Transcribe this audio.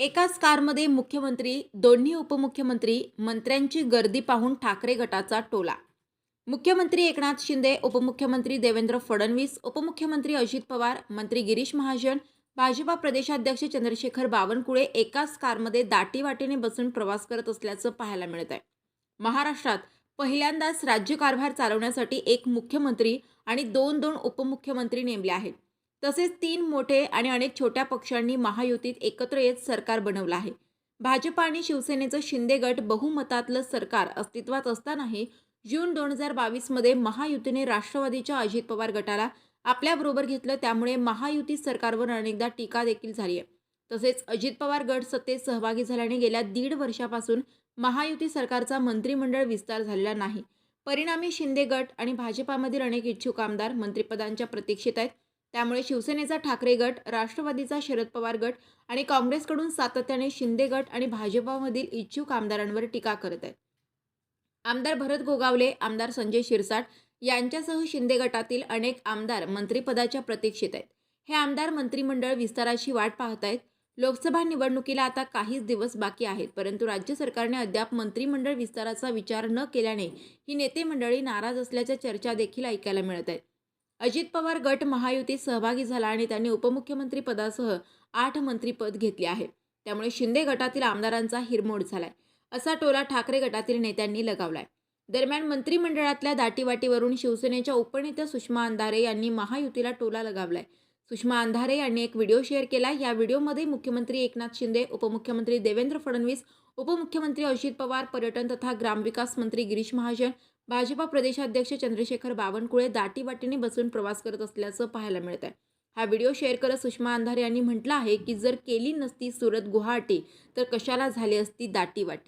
एकाच कारमध्ये मुख्यमंत्री दोन्ही उपमुख्यमंत्री मंत्र्यांची गर्दी पाहून ठाकरे गटाचा टोला. मुख्यमंत्री एकनाथ शिंदे उपमुख्यमंत्री देवेंद्र फडणवीस उपमुख्यमंत्री अजित पवार मंत्री गिरीश महाजन भाजपा प्रदेशाध्यक्ष चंद्रशेखर बावनकुळे एकाच कारमध्ये दाटीवाटीने बसून प्रवास करत असल्याचं पाहायला मिळत आहे महाराष्ट्रात पहिल्यांदाच राज्यकारभार चालवण्यासाठी एक मुख्यमंत्री आणि दोन दोन उपमुख्यमंत्री नेमले आहेत. तसेच तीन मोठे आणि अनेक छोट्या पक्षांनी महायुतीत एकत्र येत सरकार बनवलं आहे. भाजप आणि शिवसेनेचं शिंदे गट बहुमतातलं सरकार अस्तित्वात असतानाही जून दोन हजार बावीसमध्ये महायुतीने राष्ट्रवादीच्या अजित पवार गटाला आपल्याबरोबर घेतलं त्यामुळे महायुती सरकारवर अनेकदा टीका देखील झाली आहे. तसेच अजित पवार गट सत्तेत सहभागी झाल्याने गेल्या दीड वर्षापासून महायुती सरकारचा मंत्रिमंडळ विस्तार झालेला नाही. परिणामी शिंदे गट आणि भाजपामधील अनेक इच्छुक आमदार मंत्रिपदांच्या प्रतीक्षेत आहेत. त्यामुळे शिवसेनेचा ठाकरे गट राष्ट्रवादीचा शरद पवार गट आणि काँग्रेसकडून सातत्याने शिंदे गट आणि भाजपामधील इच्छुक आमदारांवर टीका करत आहेत. आमदार भरत गोगावले आमदार संजय शिरसाट यांच्यासह शिंदे गटातील अनेक आमदार मंत्रिपदाच्या प्रतीक्षेत आहेत. हे आमदार मंत्रिमंडळ विस्ताराची वाट पाहत आहेत लोकसभा निवडणुकीला आता काहीच दिवस बाकी आहेत परंतु राज्य सरकारने अद्याप मंत्रिमंडळ विस्ताराचा विचार न केल्याने ही नेते मंडळी नाराज असल्याच्या चर्चा देखील ऐकायला मिळत आहेत. अजित पवार गट महायुतीत सहभागी झाला आणि त्यांनी उपमुख्यमंत्री पदासह आठ मंत्रीपद घेतले आहे. त्यामुळे शिंदे गटातील आमदारांचा हिरमोड झालाय. असा टोला ठाकरे गटातील नेत्यांनी लगावलाय. दरम्यान मंत्रिमंडळातल्या दाटीवाटीवरून शिवसेनेच्या उपनेत्या सुषमा अंधारे यांनी महायुतीला टोला लगावलाय. सुषमा अंधारे यांनी एक व्हिडिओ शेअर केला. या व्हिडिओमध्ये मुख्यमंत्री एकनाथ शिंदे उपमुख्यमंत्री देवेंद्र फडणवीस उपमुख्यमंत्री अजित पवार पर्यटन तथा ग्रामविकास मंत्री गिरीश महाजन भाजपा प्रदेशाध्यक्ष चंद्रशेखर बावनकुळे दाटीवाटीने बसून प्रवास करत असल्याचं पाहायला मिळत आहे हा व्हिडिओ शेअर करत सुषमा अंधारे यांनी म्हटलं आहे की जर केली नसती सुरत गुवाहाटी तर कशाला झाली असती दाटीवाटी?